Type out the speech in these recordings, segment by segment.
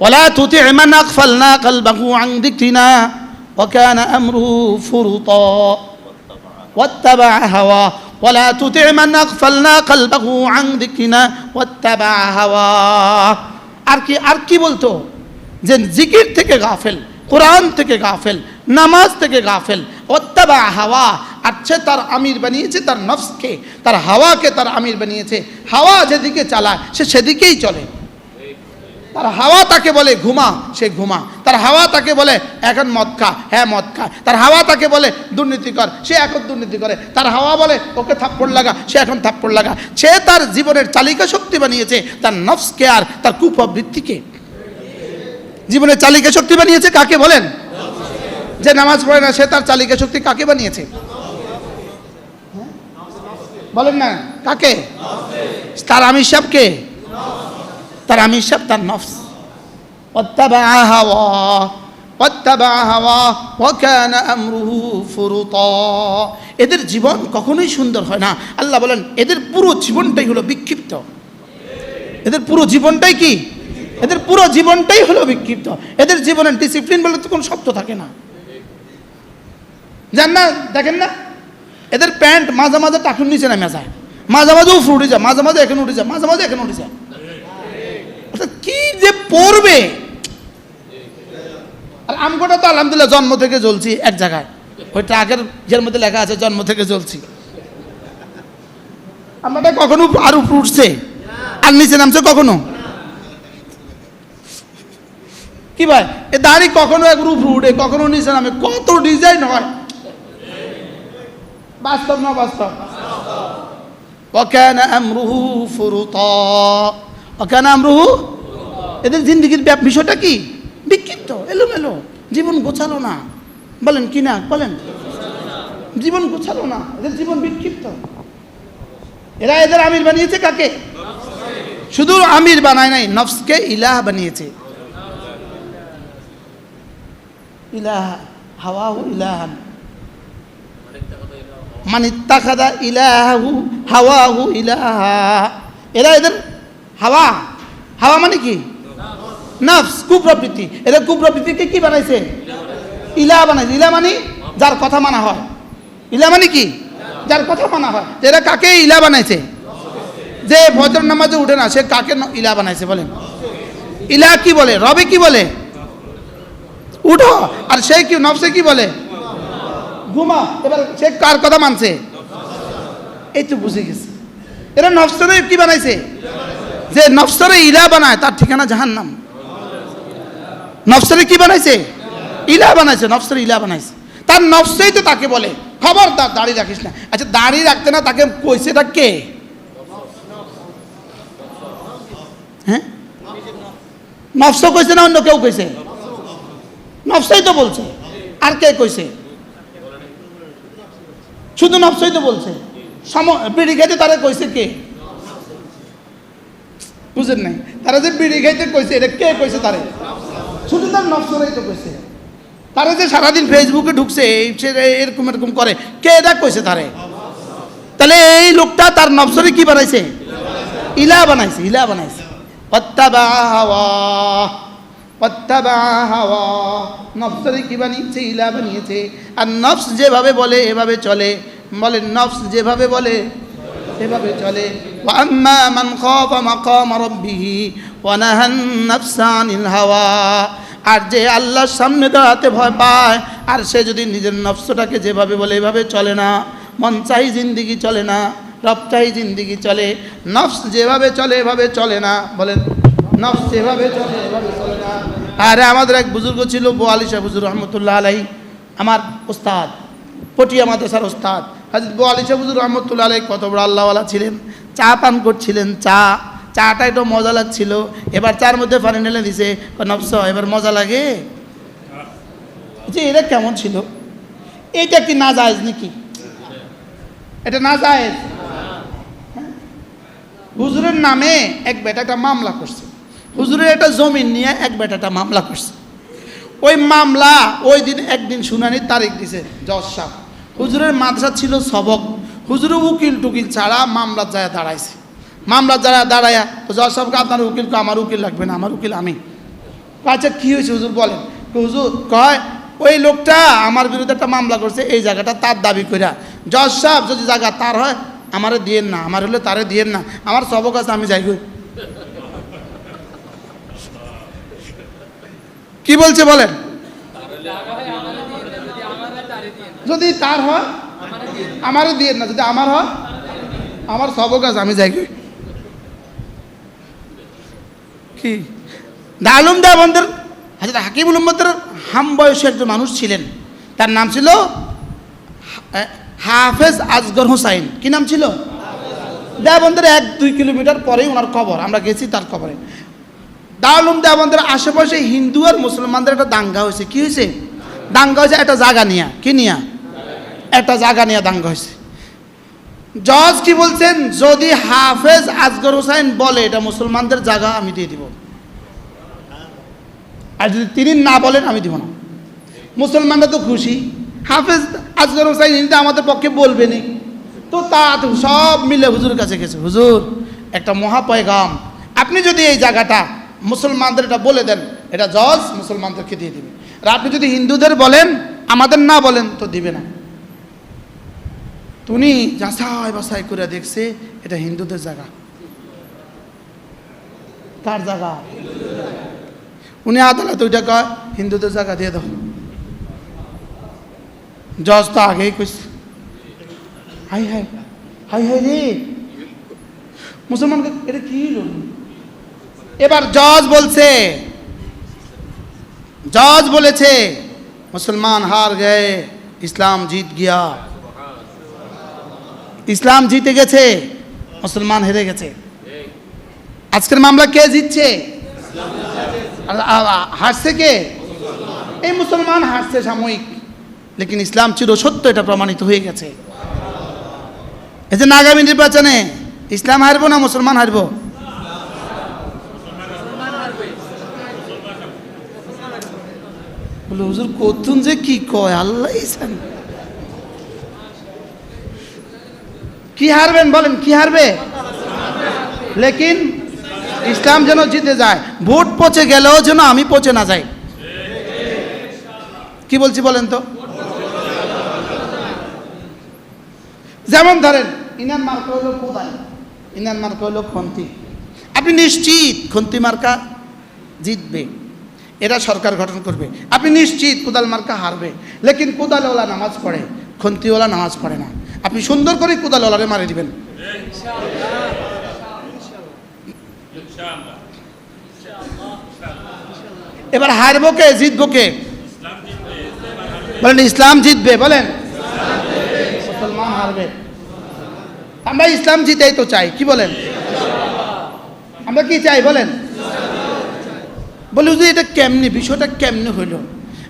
ولا تطع من أغفلنا قلبه عن ذكرنا وكان أمره فرطا واتبع هواه ولا تطع من أغفلنا قلبه عن ذكرنا واتبع هواه আর কি আর কি বলতো যে জিকির থেকে গাফেল কোরআন থেকে গাফেল নামাজ থেকে গাফেল অত্যাবা হাওয়া আর সে তার আমির বানিয়েছে তার নফসকে তার হাওয়াকে তার আমির বানিয়েছে হাওয়া যেদিকে চালায় সে সেদিকেই চলে তার হাওয়া তাকে বলে ঘুমা, সে ঘুমা। তার হাওয়া তাকে বলে এখন মদ খা হ্যাঁ মদ খা। তার হাওয়া তাকে বলে দুর্নীতি কর, সে এখন দুর্নীতি করে। তার হাওয়া বলে ওকে থাপ্পড় লাগা, সে এখন থাপ্পড় লাগা। সে তার জীবনের চালিকা শক্তি বানিয়েছে, তার নফসকে আর, তার কুপ্রবৃত্তিকে জীবনের চালিকা শক্তি বানিয়েছে কাকে বলেন? যে নামাজ পড়ে না, সে তার চালিকা শক্তি কাকে বানিয়েছে? হ্যাঁ? বলেন না, কাকে? তার আমির সাহেবকে? তার আমি সব তার নফস। এদের জীবন কখনোই সুন্দর হয় না। আল্লাহ বলেন, এদের পুরো জীবনটাই হলো বিক্ষিপ্ত। এদের পুরো জীবনটাই কি? এদের পুরো জীবনটাই হলো বিক্ষিপ্ত। এদের জীবনের ডিসিপ্লিন বলে তো কোনো শব্দ থাকে না। যান না? দেখেন না? এদের প্যান্ট মাঝে মাঝে টাকুন নিচে নেমে যায়। মাঝে মাঝে উফরে উঠে যায়, মাঝে মাঝে এখানে উঠে যায়, মাঝে মাঝে এখানে উঠে যায়। কি যে পড়বে আর আমগোটা তো আলহামদুলিল্লাহ জন্ম থেকে জ্বলছি এক জায়গায় ওই ট্রাকের যের মধ্যে লেখা আছে জন্ম থেকে জ্বলছি আমারটা কখনো আর উপরে উঠছে আর নিচে নামছে কখনো কি ভাই এ দাড়ি কখনো এক রূপ উঠে কখনো নিচে নামে কত ডিজাইন হয় বাস্তব না বাস্তব وكان أمره فرطا وكان أمره এদের জিন্দগির ব্যাপ- বিষয়টা কি? বিক্ষিপ্ত এলোমেলো। জীবন গোছালো না। বলেন, কি না? বলেন। জীবন গোছালো না। এদের জীবন বিক্ষিপ্ত এরা এদের আমির বানিয়েছে কাকে? শুধু আমির বানায় নাই, নফসকে ইলাহ বানিয়েছে। ইলাহ, হাওয়াহু ইলাহান। মানে তাকাদা ইলাহু, হাওয়াহু ইলাহা। এরা এদের হাওয়া। হাওয়া মানে কি? নফস, কুপ্রবৃত্তি। এদের কুপ্রবৃত্তিকে কি বানাইছে? ইলা বানাইছে। ইলা মানে যার কথা মানা হয়। ইলা মানে কি? যার কথা মানা হয়। এরা কাকে ইলা বানাইছে? যে ভদ্র নামাজে উঠে না, সে কাকে ইলা বানাইছে বলেন? ইলা কি বলে? রবে কি বলে? উঠো। আর সে কি, নফসে কি বলে? ঘুমা। এবার সে কার কথা মানছে? এই তো বুঝে গেছে। এরা নফসরে কি বানাইছে? যে নফসরে ইলা বানায়, তার ঠিকানা জাহান্নাম। নফসরে কি বানাইছে? ইলা বানাইছে, নফসরে ইলা বানাইছে। তার নফসেই তো তাকে বলে। খবর তার দাড়ি রাখিস না। আচ্ছা দাড়ি রাখতে না, তাকে কইছে এটা কে? হ্যাঁ? নফস কইছে না, অন্য কেউ কইছে? নফসাই তো বলছে। আর কে কইছে? শুধু নফসাই তো বলছে। সম, বিড়ি খাইতে তারা কইছে কে? বুঝেন নাই? তারা যে বিড়ি খাইতে কইছে, এটা কে কইছে তারে? শুধু তার নফসরাই তো কইছে। তারা যে সারাদিন ফেসবুকে ঢুকছে এরকম এরকম করে, কে এটা কইছে তারে? তাহলে এই লোকটা তার নফসরে কি বানাইছে? ইলা বানাইছে ইলা বানাইছে। অত্যাবা হাওয়া অত্যাবা হাওয়া। নফসরে কি বানিয়েছে, ইলা বানিয়েছে। আর নফস যেভাবে বলে, এভাবে চলে। বলে নফস যেভাবে বলে এভাবে চলে। ওয়াম্মা মান খাফা মাকাম রাব্বিহি ওয়া নাহান নাফসা আনিল হাওয়া। আর যে আল্লাহর সামনে দাঁড়াতে ভয় পায়, আর সে যদি নিজের নফসটাকে যেভাবে বলে এভাবে চলে না। মন চাই জিন্দিগি চলে না, রব চাই জিন্দিগি চলে। নফস যেভাবে চলে, এভাবে চলে না। বলেন, নফস যেভাবে চলে, এভাবে চলে না। আরে আমাদের এক বুজুর্গ ছিল বো শাহ বুজুর রহমতুল্লাহ আলাই আমার ওস্তাদ, পটিয়া মাদ্রাসার ওস্তাদ। হাজির বোয়ালি শাহ বুজুর রহমতুল্লাহ আলাই কত বড় আল্লাহওয়ালা ছিলেন। চা পান করছিলেন, চা। চাটা একটু মজা লাগছিল। এবার চার মধ্যে পানি ঢেলে দিছে। নফস, এবার মজা লাগে? যে এটা কেমন ছিল? এইটা কি না জায়েজ নাকি? এটা না হ্যাঁ? হুজুরের নামে এক বেটা একটা মামলা করছে। হুজুরের একটা জমিন নিয়ে এক বেটা একটা মামলা করছে। ওই মামলা ওই দিন একদিন শুনানির তারিখ দিছে, জজ সাহেব। হুজুরের মাদ্রাসা ছিল সবক। হুজুরে উকিল টুকিল ছাড়া মামলার যায় দাঁড়াইছে। মামলা যারা দাঁড়ায়া তো জজ সাহেবকে আপনার উকিল কো, আমার উকিল লাগবে না আমার উকিল আমি। আচ্ছা কী হয়েছে? হুজুর বলেন। হুজুর কয় ওই লোকটা আমার বিরুদ্ধে একটা মামলা করছে এই জায়গাটা তার দাবি কইরা। জজ সাহেব যদি জায়গা তার হয় আমারে দিয়েন না আমার হলে তারে দিয়েন না আমার সবক আছে আমি যাই। কি বলছে বলেন? যদি তার হয়, আমারও দিয়েন না, যদি আমার হয়, আমার সবক আছে আমি যাই কি? দালুম দেবন্দের হাজরত হাকিমুল উম্মদের হাম বয়সী একজন মানুষ ছিলেন। তার নাম ছিল হাফেজ আজগর হোসাইন। কি নাম ছিল? দেবন্দের এক দুই কিলোমিটার পরেই ওনার কবর, আমরা গেছি তার কবরে। দারুম দেবন্দের আশেপাশে হিন্দু আর মুসলমানদের একটা দাঙ্গা হয়েছে। কি হয়েছে? দাঙ্গা হয়েছে একটা জায়গা নিয়া। কি নিয়া? একটা জায়গা নিয়ে দাঙ্গা হয়েছে। জজ কি বলছেন? যদি হাফেজ আজগর হোসাইন বলে, এটা মুসলমানদের জায়গা, আমি দিয়ে দিব। আর যদি তিনি না বলেন, আমি দিব না। মুসলমানরা তো খুশি। হাফেজ আজগর হোসাইন, ইনি তো আমাদের পক্ষে বলবেনই। তো তা সব মিলে হুজুর কাছে গেছে। হুজুর, একটা মহাপয়গাম। আপনি যদি এই জায়গাটা মুসলমানদের এটা বলে দেন, এটা জজ মুসলমানদেরকে দিয়ে দিবে। আর আপনি যদি হিন্দুদের বলেন, আমাদের না বলেন, তো দিবে না। তুমি যাচাই বাছাই করে দেখছে, এটা হিন্দুদের জায়গা। কার জায়গা? উনি আদালত ওইটা কয়, হিন্দুদের জায়গা দিয়ে দাও। জজ তো আগেই কইছে। হাই হাই হাই হাই রে। মুসলমানকে এটা কি এবার জজ বলছে, জজ বলেছে, মুসলমান হার গয়ে ইসলাম জিত গিয়া ইসলাম জিতে গেছে, মুসলমান হেরে গেছে। আজকের মামলা কে জিতছে? হারছে কে? এই মুসলমান হারছে সাময়িক, লেকিন ইসলাম চির সত্য এটা প্রমাণিত হয়ে গেছে। এই যে আগামী নির্বাচনে ইসলাম হারবো না মুসলমান হারবো? হুজুর, কতুন যে কি কয়? আল্লাহ জানে কি হারবেন বলেন, কি হারবে? লেকিন ইসলাম যেন জিতে যায়, ভোট পচে গেলেও যেন আমি পচে না যাই। কি বলছি বলেন তো? যেমন ধরেন, ইনান মার্কা হলো কোদাল, ইনান মার্কা হলো খন্তি। আপনি নিশ্চিত খন্তি মার্কা জিতবে, এরা সরকার গঠন করবে। আপনি নিশ্চিত কোদাল মার্কা হারবে, লেকিন কোদালওয়ালা নামাজ পড়ে, খন্তিওয়ালা নামাজ পড়ে না। আপনি সুন্দর করে কোদালওয়ালারে মারে দিবেন। এবার হারবো কে, জিতবো কে? বলেন, ইসলাম জিতবে, বলেন। মুসলমান হারবে। আমরা ইসলাম জিতেই তো চাই, কি বলেন? আমরা কি চাই, বলেন? বলি যে এটা কেমনি, বিষয়টা কেমনি হইল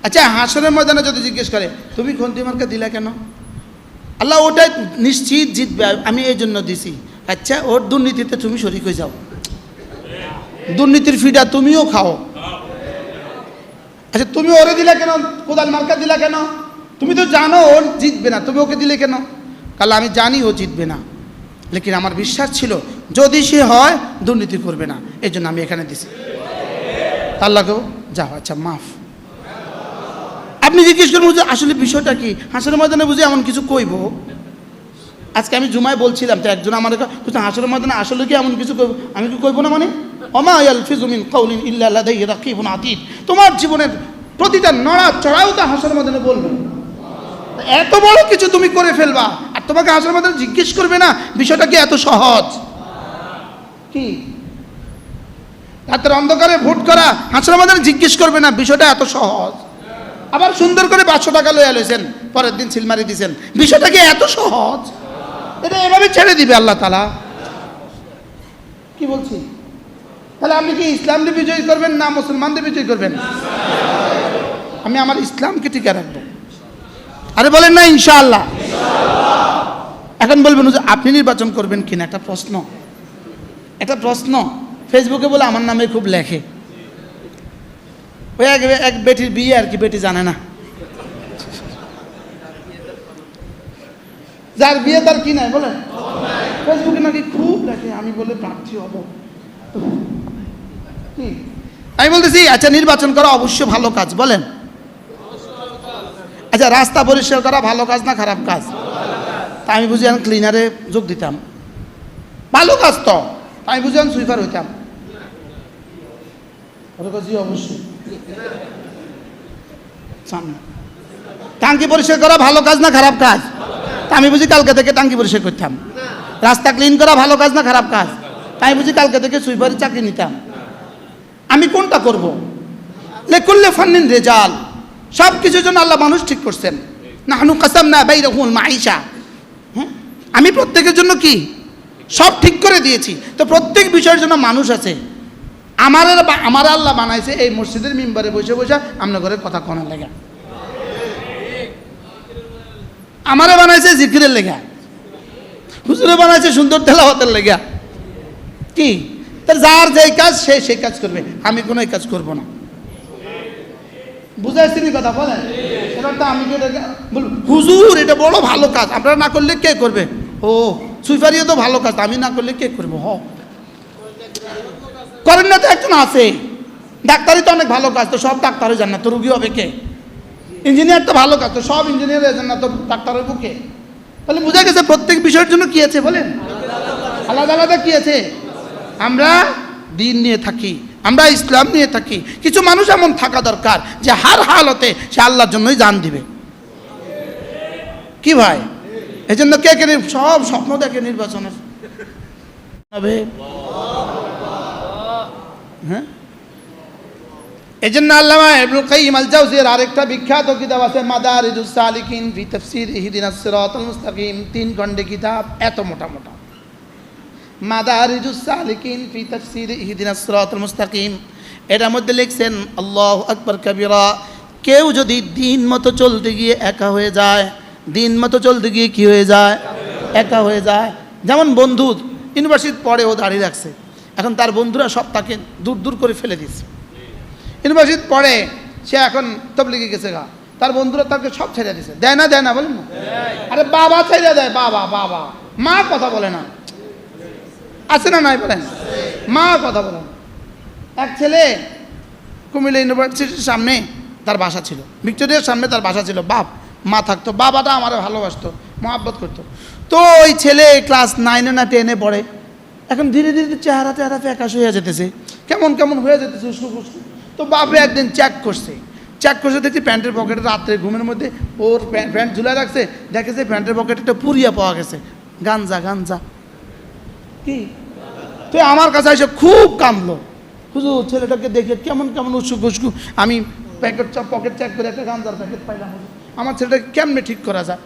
আচ্ছা হাসনের ময়দানে যদি জিজ্ঞেস করে, তুমি খন্তি দিলা কেন? আল্লাহ ওটা নিশ্চিত জিতবে, আমি এই জন্য দিছি। আচ্ছা ওর দুর্নীতিতে তুমি শরিক হয়ে যাও। দুর্নীতির ফিডা তুমিও খাও। আচ্ছা তুমি ওরে দিলা কেন? কোদাল মার্কা দিলা কেন? তুমি তো জানো ও জিতবে না, তুমি ওকে দিলে কেন? কাল আমি জানি ও জিতবে না। লেকিন আমার বিশ্বাস ছিল, যদি সে হয়, দুর্নীতি করবে না। এই জন্য আমি এখানে দিছি। আল্লাহকেও যাও আচ্ছা মাফ। আপনি জিজ্ঞেস করুন যে আসলে বিষয়টা কি? হাসনের ময়দানে বুঝে এমন কিছু কইব। আজকে আমি জুমায় বলছিলাম তো একজন আমার হাসনের ময়দানে আসলে কি এমন কিছু কইব? আমি কি কইব না মানে? অমা ইয়ালফিজুমিন কাউলিন ইল্লা লাদাইহি রাকিবুন আতীদ। তোমার জীবনের প্রতিটা নড়া চড়াও তো হাসনের ময়দানে বলবে। এত বড় কিছু তুমি করে ফেলবা, আর তোমাকে হাসনের ময়দানে জিজ্ঞেস করবে না, বিষয়টা কি এত সহজ? কি? রাতের অন্ধকারে ভোট করা হাসনের ময়দানে জিজ্ঞেস করবে না, বিষয়টা এত সহজ। আবার সুন্দর করে পাঁচশো টাকা লইয়া লইছেন, পরের দিন সিলমারি দিছেন। বিষয়টা কি এত সহজ? এটা এভাবে ছেড়ে দিবে আল্লাহ তালা কি বলছি? তাহলে আপনি কি ইসলামকে বিজয়ী করবেন না মুসলমানদের বিজয়ী করবেন? আমি আমার ইসলামকে টিকে রাখব। আরে বলেন না, ইনশাআল্লাহ। এখন বলবেন যে আপনি নির্বাচন করবেন কিনা? একটা প্রশ্ন। একটা প্রশ্ন। ফেসবুকে বলে আমার নামে খুব লেখে। ওই এক এক বেটির বিয়ে আর কি, বেটি জানে না। যার বিয়ে তার কি নাই, বলেন? ফেসবুকে নাকি খুব লেখে আমি বলে প্রার্থী হব। আমি বলতেছি আচ্ছা নির্বাচন করা অবশ্যই ভালো কাজ, বলেন। আচ্ছা রাস্তা পরিষ্কার করা ভালো কাজ না খারাপ কাজ? তা আমি বুঝি আমি ক্লিনারে যোগ দিতাম। ভালো কাজ তো আমি বুঝি সুইপার হইতাম। অবশ্যই। সামনে। টাঙ্কি পরিষ্কার করা ভালো কাজ না খারাপ কাজ? আমি বুঝি কালকে থেকে টাঙ্কি পরিষ্কার করতাম। রাস্তা ক্লিন করা ভালো কাজ না খারাপ কাজ? তাই বুঝি কালকে থেকে সুইপারের চাকরি নিতাম। আমি কোনটা করব? লেকুল্লে ফান্নিন রেজাল। সব কিছুর জন্য আল্লাহ মানুষ ঠিক করছেন। নাহনু কাসাম না বাই রহুল মাইশা হ্যাঁ? আমি প্রত্যেকের জন্য কি? সব ঠিক করে দিয়েছি। তো প্রত্যেক বিষয়ের জন্য মানুষ আছে। আমার আমার আল্লাহ বানাইছে এই মসজিদের মেম্বারে বসে বসে আপনার ঘরে কথা কনার লেগা। আমারে বানাইছে জিকিরের লেগা। হুজুরে বানাইছে সুন্দর তেলাওয়াতের লেগা। কি? তার যার যেই কাজ, সে সেই কাজ করবে। আমি কোনো কাজ করব না। বুঝাইছি কথা বলেন? এবার তো আমি বল হুজুর, এটা বড় ভালো কাজ। আপনারা না করলে কে করবে? ও, সুইফারিও তো ভালো কাজ। আমি না করলে কে করব? হ। করেন না তো একজন আছে। ডাক্তারই তো অনেক ভালো কাজ, তো সব ডাক্তারই জান না, তো রুগী হবে কে? ইঞ্জিনিয়ার তো ভালো কাজ, তো সব ইঞ্জিনিয়ার জান না, তো ডাক্তারের বুকে। তাহলে বোঝা গেছে প্রত্যেক বিষয়ের জন্য কি আছে, বলেন। আলাদা আলাদা কি আছে? আমরা দিন নিয়ে থাকি, আমরা ইসলাম নিয়ে থাকি, কিছু মানুষ এমন থাকা দরকার যে হার হালতে সে আল্লাহর জন্যই জান দিবে। কি ভাই? এই জন্য কে কে সব স্বপ্ন দেখে নির্বাচনের। হবে। হ্যাঁ? এই জন্য আল্লামা ইবনুল কাইয়িম আল জাওজির আরেকটা বিখ্যাত কিতাব আছে, মাদারিজুস সালিকিন ফি তাফসীর ইহদিনাস সিরাতাল মুস্তাকিম। তিন খণ্ডে কিতাব, এত মোটা মোটা। মাদারিজুস সালিকিন ফি তাফসীর ইহদিনাস সিরাতাল মুস্তাকিম। এটার মধ্যে লিখছেন, আল্লাহু আকবার কবিরা। কেউ যদি দিন মতো চলতে গিয়ে একা হয়ে যায়, দিন মতো চলতে গিয়ে কি হয়ে যায়? একা হয়ে যায়। যেমন বন্ধু ইউনিভার্সিটি পড়ে ও দাঁড়িয়ে রাখছে। এখন তার বন্ধুরা সব তাকে দূর দূর করে ফেলে দিচ্ছে ইউনিভার্সিটি পড়ে সে এখন তবলিগে গেছে গা। তার বন্ধুরা তাকে সব ছেড়ে দিছে দেয় না দেয় না, বলেন না। আরে বাবা ছেড়ে দেয়, বাবা বাবা। মা কথা বলে না। আছে না নাই বলেন? মা কথা বলেন এক ছেলে কুমিল্লা ইউনিভার্সিটির সামনে তার বাসা ছিল। ভিক্টোরিয়ার সামনে তার বাসা ছিল। বাপ, মা থাকতো। বাবাটা আমার ভালোবাসতো, মহাব্বত করতো। তো ওই ছেলে ক্লাস নাইনে না টেনে পড়ে। এখন ধীরে ধীরে চেহারা চেহারা ফ্যাকাশ হয়ে যেতেছে কেমন কেমন হয়ে যেতেছে ফুস্কু তো বাপে একদিন চেক করছে। চেক করছে, দেখছি প্যান্টের পকেটে রাত্রে ঘুমের মধ্যে ওর প্যান্ট ঝুলে রাখছে, দেখেছে প্যান্টের পকেটে একটা পুরিয়া পাওয়া গেছে। গাঞ্জা গাঞ্জা। কি? তো আমার কাছে এসে খুব কামলো। হুজুর, ছেলেটাকে দেখে কেমন কেমন উৎসুক উৎসুক আমি প্যাকেট পকেট চেক করে একটা গাঞ্জার প্যাকেট পাইলাম। আমার ছেলেটাকে কেমনে ঠিক করা যায়?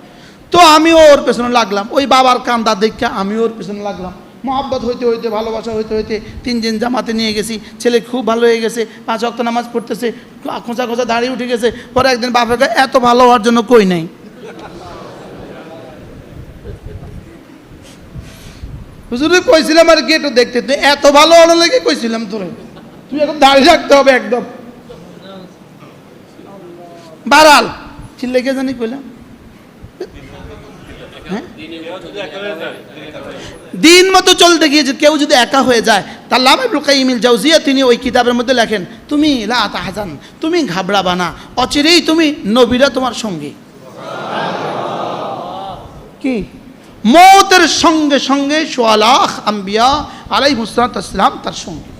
তো আমিও ওর পেছনে লাগলাম। ওই বাবার কান্দা দেখে আমি ওর পেছনে লাগলাম। মহাব্বত হইতে হইতে, ভালোবাসা হইতে হইতে তিন দিন জামাতে নিয়ে গেছি। ছেলে খুব ভালো হয়ে গেছে, পাঁচ অক্ত নামাজ পড়তেছে, খোঁচা খোঁচা দাঁড়িয়ে উঠে গেছে, পরে একদিন বাপেকে এত ভালো হওয়ার জন্য কই নাই। হুজুরে, কইছিলাম আর কি একটু দেখতে, তুই এত ভালো হওয়ার লেগে কইছিলাম তোরে। তুই এখন দাঁড়িয়ে রাখতে হবে একদম। বারাল চিল্লে কে জানি কইলাম। হ্যাঁ? দিন মতো চলতে গিয়ে কেউ যদি একা হয়ে যায়, তার লাভ ইমিল জাউজিয়া তিনি ওই কিতাবের মধ্যে লেখেন, তুমি লা তাহাজান, তুমি ঘাবড়াবা না অচিরেই তুমি নবীরা তোমার সঙ্গে। কি? মৌতের সঙ্গে সঙ্গে সোয়ালাহ আম্বিয়া আলাই মুসলাম তার সঙ্গে।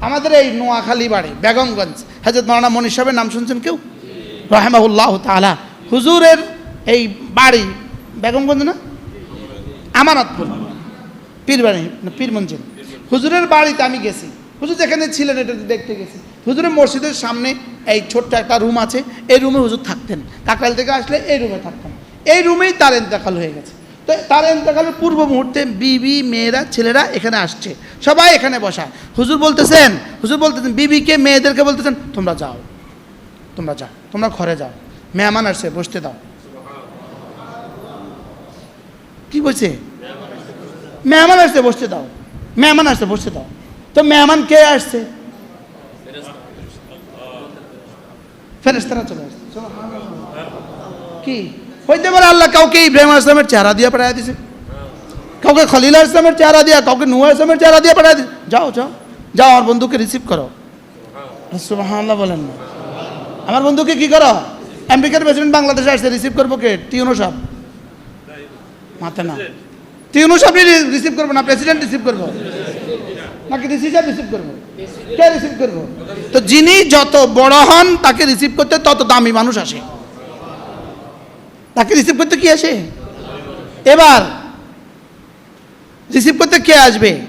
আমাদের এই নোয়াখালী বাড়ি, বেগমগঞ্জ। হাজরত মৌলানা মনীষ সাহেবের নাম শুনছেন কেউ? রহেমাহুল্লাহ তালা হুজুরের এই বাড়ি, বেগমগঞ্জ না? আমানতপুর, পীরবাড়ি, না, পীর মঞ্জিল। হুজুরের বাড়িতে আমি গেছি। হুজুর যেখানে ছিলেন, এটা দেখতে গেছি। হুজুরের মসজিদের সামনে এই ছোট্ট একটা রুম আছে। এই রুমে হুজুর থাকতেন। কাকরাইল থেকে আসলে এই রুমে থাকতেন। এই রুমেই তার ইন্তেকাল হয়ে গেছে। তো তার ইন্তেকালের পূর্ব মুহূর্তে বিবি, মেয়েরা, ছেলেরা এখানে আসছে। সবাই এখানে বসা হুজুর বলতেছেন হুজুর বলতেছেন, বিবিকে, মেয়েদেরকে বলতেছেন, তোমরা যাও তোমরা যাও, তোমরা ঘরে যাও। মেহমান আসছে, বসতে দাও। কি বলছে? মেহমান আসছে, বসতে দাও। মেহমান আসছে, বসতে দাও। তো মেহমান কে আসছে? ফেরেস্তারা চলে আসছে। কি? হইতে পারে আল্লাহ কাউকে ইব্রাহিম আসলামের চেহারা দিয়ে পাঠাই দিছে। কাউকে খলিল আসলামের চেহারা দিয়া, কাউকে নুয়া আসলামের চেহারা দিয়ে পাঠাই দিছে। যাও যাও। যাও, আমার বন্ধুকে রিসিভ করো। বলেন না। আমার বন্ধুকে কি করো? আমেরিকার প্রেসিডেন্ট বাংলাদেশে আসছে রিসিভ করব কে? টিউনো সাহেব। মাথা না টিউনো সাহেব রিসিভ করব না প্রেসিডেন্ট রিসিভ করব? নাকি সাহেব রিসিভ করব? কে রিসিভ করব? তো যিনি যত বড় হন তাকে রিসিভ করতে তত দামি মানুষ আসে। তাকে রিসিভ করতে কি আসে? এবার রিসিভ করতে কে আসবে?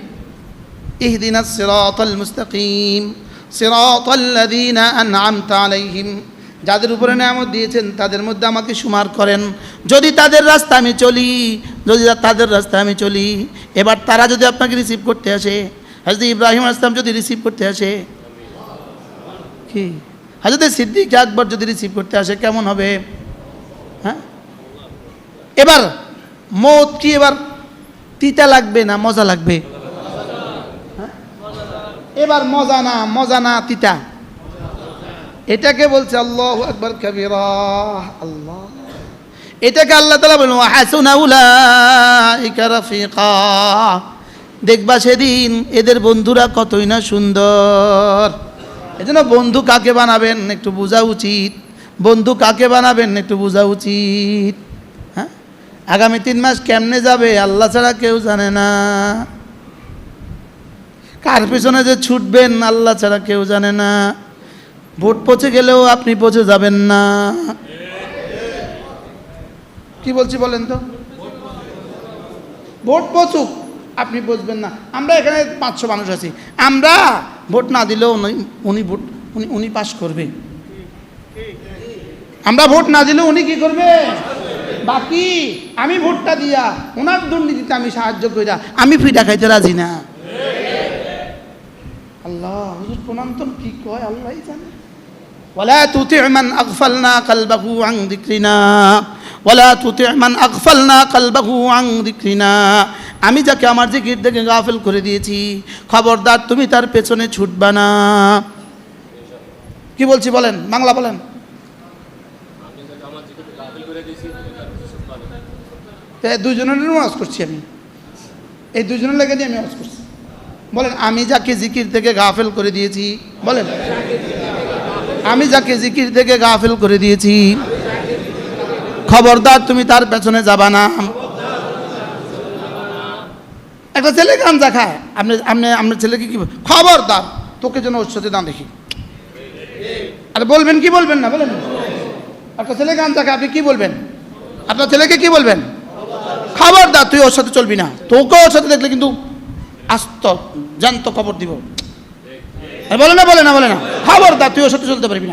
ইহদিনা সিরাতাল মুস্তাকিম। সিরাতাল্লাযীনা আন'আমতা আলাইহিম। যাদের উপরে নিয়ামত দিয়েছেন, তাদের মধ্যে আমাকে সুমার করেন। যদি তাদের রাস্তা আমি চলি, যদি তাদের রাস্তা আমি চলি, এবার তারা যদি আপনাকে রিসিভ করতে আসে হাজরত ইব্রাহিম আসলাম যদি রিসিভ করতে আসে, কি? হাজরত সিদ্দিক আকবর যদি রিসিভ করতে আসে, কেমন হবে? হ্যাঁ? এবার মত কি এবার? তিতা লাগবে না মজা লাগবে? হ্যাঁ? এবার মজা না মজা না, তিতা। এটাকে বলছে আল্লাহ একবার কবিরা। আল্লাহ। এটাকে আল্লাহ তালা বলুন হাসুনা উলাইকা রাফিকা। দেখবা সেদিন এদের বন্ধুরা কতই না সুন্দর। এজন্য বন্ধু কাকে বানাবেন একটু বোঝা উচিত। বন্ধু কাকে বানাবেন একটু বোঝা উচিত। হ্যাঁ? আগামী তিন মাস কেমনে যাবে আল্লাহ ছাড়া কেউ জানে না। কার পিছনে যে ছুটবেন আল্লাহ ছাড়া কেউ জানে না। ভোট পচে গেলেও আপনি পচে যাবেন না। কি বলছি বলেন তো? ভোট পচুক, আপনি বুঝবেন না। আমরা এখানে পাঁচশো মানুষ আছি। আমরা ভোট না দিলেও উনি- ভোট, উনি উনি পাশ করবে। আমরা ভোট না দিলেও উনি কি করবে? বাকি, আমি ভোটটা দিয়া ওনার দুর্নীতিতে আমি সাহায্য কইরা, আমি ফিটা খাইতে রাজি না। আল্লাহ প্রণাম তো কি কয়, আল্লাহই জানে। ولا تطع من أغفلنا قلبه عن ذكرنا ولا تطع من أغفلنا قلبه عن ذكرنا আমি যাকে আমার জিকির থেকে গাফেল করে দিয়েছি খবরদার তুমি তার পেছনে ছুটবা না কি বলছি বলেন বাংলা বলেন তো এই দুজনের ওয়াজ করছি আমি এই দুজনের লেগে দিয়ে আমি ওয়াজ করছি বলেন আমি যাকে জিকির থেকে গাফেল করে দিয়েছি বলেন আমি যাকে জিকির থেকে গাফেল করে দিয়েছি। খবরদার, তুমি তার পেছনে যাবা না। একটা ছেলে গাঞ্জা খায়। আপনি আপনি, আপনার ছেলেকে কি খবরদার, তোকে যেন ওর সাথে না দেখি। আরে বলবেন, কি বলবেন না, বলেন। একটা ছেলে গাঞ্জা খায়, আপনি কি বলবেন? আপনার ছেলেকে কি বলবেন? খবরদার, তুই ওর সাথে চলবি না। তোকে ওর সাথে দেখলে কিন্তু আস্ত জানত খবর দিব। আরে বলে না বলে না বলে না। খবরদার তুইও সাথে চলতে পারবি না।